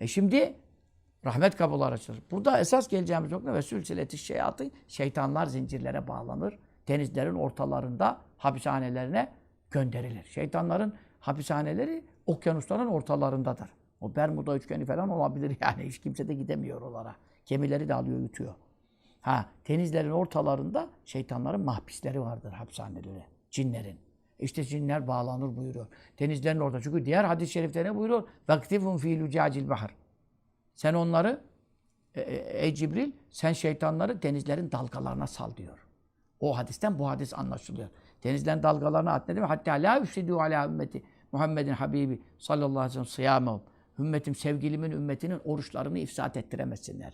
E şimdi rahmet kapıları açılır. Burada esas geleceğimiz nokta ve sülsileti şeyatı şeytanlar zincirlere bağlanır. Denizlerin ortalarında hapishanelerine gönderilir. Şeytanların hapishaneleri okyanusların ortalarındadır. O Bermuda üçgeni falan olabilir yani. Hiç kimse de gidemiyor oralara. Gemileri de alıyor yutuyor. Ha, denizlerin ortalarında şeytanların mahpisleri vardır, hapishaneleri, cinlerin. İşte cinler bağlanır buyuruyor. Denizlerin orada. Çünkü diğer hadis-i şerifte ne buyuruyor? Vaktifun fi lucacil bahar. Sen onları, e, e, ey Cibril, sen şeytanları denizlerin dalgalarına sal diyor. O hadisten bu hadis anlaşılıyor. Denizlerin dalgalarına at ne demek? Hatta la üfsidû alâ ümmeti Muhammedin Habibi sallallahu aleyhi ve sellem sıyâmehum. Ümmetim, sevgilimin ümmetinin oruçlarını ifsat ettiremezsinler.